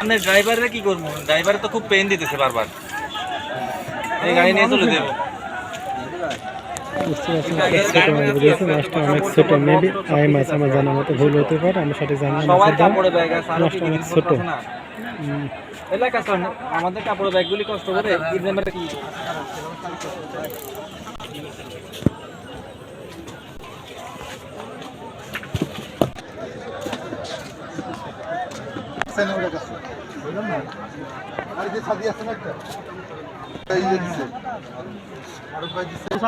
আপনি ড্রাইভারে কি করব? ড্রাইভারে তো খুব পেন দিতেছে বারবার। এই গাড়ি নিয়ে চলে দেবো অনেক ছোট মেবি আই মাছ আমার জানা মতো ভুল হতে পারে আমি সঠিক জানি মাছটা অনেক ছোট এলাকা আমাদের কাপড়ের ব্যাগগুলি কষ্ট করে কি?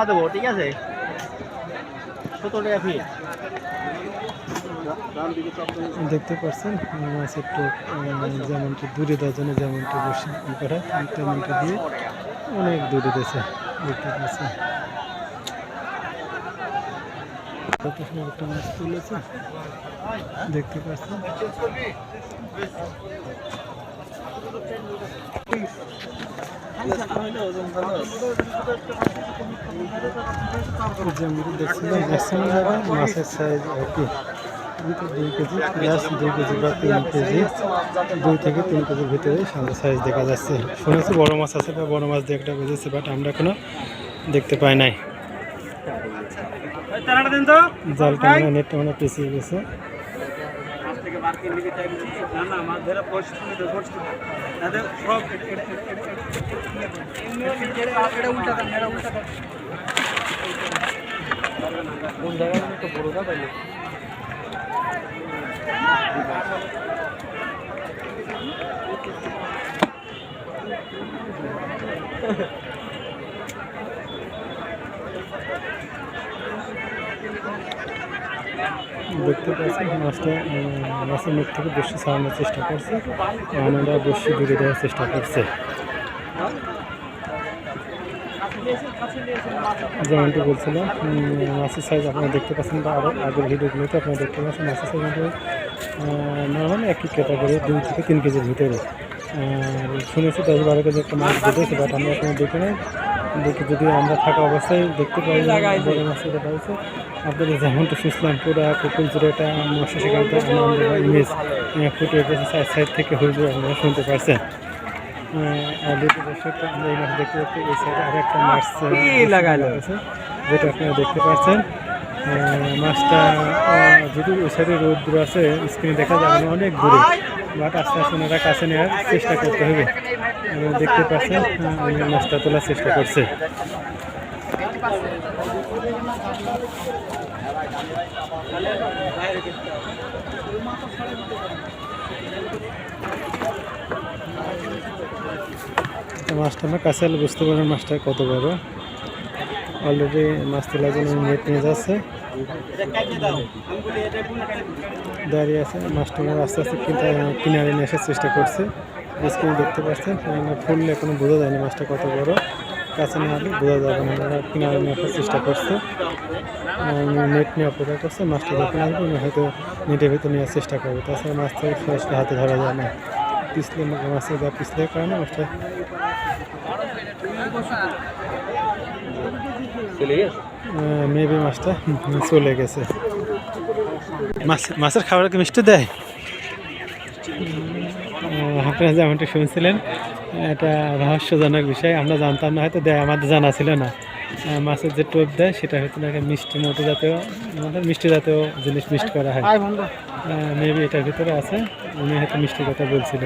দেবো ঠিক আছে সত্তর টাকা ফি দেখতে পাচ্ছেন মাছ একটু যেমনটি দূরে দেওয়ার জন্য যেমনটি বসে করা তেমনটি দিয়ে অনেক দূরে দিয়েছে দেখতে পাচ্ছেন কত সুন্দর মাছ তুলেছে দেখতে পাচ্ছেন মাছের সাইজ কি দুই কেজি প্লাস দুই কেজি বা তিন কেজি দুই থেকে তিন কেজির ভিতরে সাদা সাইজ দেখা যাচ্ছে শুনেছি বড় মাছ আছে বা বড় মাছ দিয়ে একটা বেজেছে বাট আমরা এখনও দেখতে পাই নাই। জালটা মানে নেটটা মানে পিছিয়ে গেছে কোন জায়গায় তো বড় না পাইলে দেখতে পাচ্ছি মাছটা মাছের মুখ থেকে বেশি ছাড়ানোর চেষ্টা করছে। আমরা বেশি দূরে দেওয়ার চেষ্টা করছে। যেমনটি বলছিলাম মাছের সাইজ আপনারা দেখতে পাচ্ছেন বা আরও আগের ভিডিওগুলোতে আপনারা দেখতে পাচ্ছেন, মাছের সাইজ নর্মাল একই ক্যাটাগরি দুই থেকে তিন কেজির ভিতরে। শুনেছি দশ বারো কেজি একটা মাছ বেঁধেছে বাট আমরা এখনও দেখি নাই। দেখি যদি আমরা থাকা অবস্থায় দেখতে পাই বড় মাছ এটা পাইছে আপনাদের যেমনটা শুনছিলাম পুরো কুকুর জুড়ে একটা মৎস্য সেখান থেকে আনন্দ ইমেজ ফুটে উঠেছে সাইড সাইড থেকে হয়ে যাবে আপনারা শুনতে পারছেন। অলরেডি দর্শক আমরা এই মাছ দেখতে দেখতে এই সাইডে আর একটা মাছ লাগাইলো? আছে, যেটা আপনারা দেখতে পাচ্ছেন। মাছটা যদি ওই সাইডে রোদ্র আছে স্ক্রিনে দেখা যাবে অনেক দূরে। বাট আস্তে আস্তে ওনারা কাছে নেওয়ার চেষ্টা করতে হবে। এবং দেখতে পাচ্ছেন মাছটা তোলার চেষ্টা করছে। মাছটা আমরা কাছে বুঝতে পারবেন মাছটা কত বড়। অলরেডি মাছ তোলার জন্য নেট নিয়ে যাচ্ছে। দাঁড়িয়ে আছে মাছটা আস্তে আস্তে কিনা- কিনারে নিয়ে আসার চেষ্টা করছে। স্ক্রিনে দেখতে পাচ্ছেন ফুললে এখনও বোঝা যায়নি মাছটা কত বড়। কাছে না হলে বোঝা যাবে না কিনারে নিয়ে আসার চেষ্টা করছে। নেট নিয়ে অপেক্ষা করছে, মাছটা যখন আসবে হয়তো নেটের ভিতরে নেওয়ার চেষ্টা করবে। তাছাড়া মাছ থেকে সরাসরি হাতে ধরা যায় না। পিছলে যা পিছলের কারণে মাছটা চলে গেছে? মেবি মাছটা চলে গেছে। মাছ মাছের খাবার কি মিষ্টি দেয়? আপনারা যেমনটা শুনছিলেন এটা রহস্যজনক বিষয় আমরা জানতাম না হয়তো দেয় আমাদের জানা ছিল না। মাছের যে টোপ দেয় সেটা হয়তো নাকি মিষ্টি মতো জাতীয় আমাদের মিষ্টি জাতীয় জিনিস মিষ্টি করা হয়। মেবি এটার ভিতরে আছে। উনি হয়তো মিষ্টির কথা বলছিল।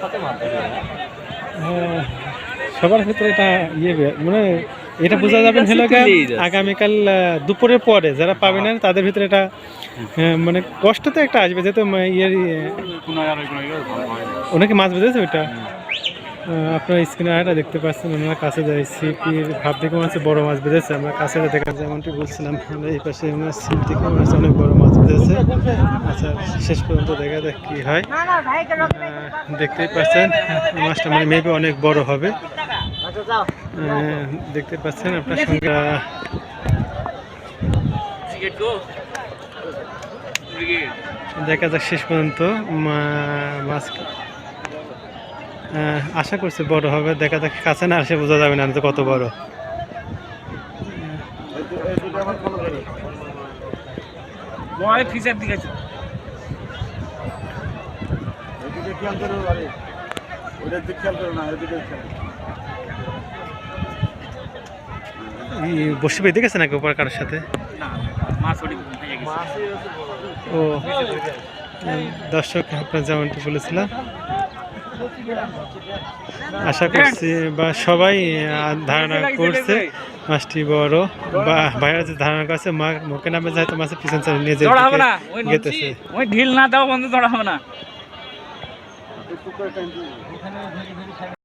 সাথে মাছ ধরে না? হ্যাঁ, সবার ক্ষেত্রে এটা ইয়ে মানে এটা বোঝা যাবে এটা হলো আগামীকাল দুপুরের পরে যারা পাবে না তাদের ভিতরে এটা মানে কষ্ট তো একটা আসবে। যেহেতু ইয়ের ওনাকে মাছ বেঁধেছে ওইটা? আপনার স্ক্রিনে আরেকটা দেখতে পাচ্ছেন ওনার কাছে যাই, সিপির ভাব থেকে হচ্ছে বড় মাছ বেঁধেছে, আমরা কাছে দেখা যেমনটি বলছিলাম, আমরা এই পাশে ওনার সিপ থেকে হচ্ছে অনেক বড় মাছ বেঁধেছে। আচ্ছা শেষ পর্যন্ত দেখা যাক কী হয়। দেখতেই পাচ্ছেন, মাছটা মানে মেবি অনেক বড় হবে। দেখতে পাচ্ছেন আপনার সঙ্গে, দেখা যাক শেষ পর্যন্ত মাছ আশা করছি বড় হবে দেখা যাক কাছে না আসে বোঝা যাবে না যে কত বড়। বসে বেঁধে গেছে নাকি ওপর কারোর সাথে? হয়ে ও দর্শক আপনার যেমনটি বলেছিলাম আশা করছি বা সবাই ধারণা করছে। মাছটি বড়। বা ভাইরা যে ধারণা করছে মা মুখে নামে হয়তো মাছের পিছন চালিয়ে নিয়ে যেতেছে ওই ঢিল না দাও বন্ধু হবে না।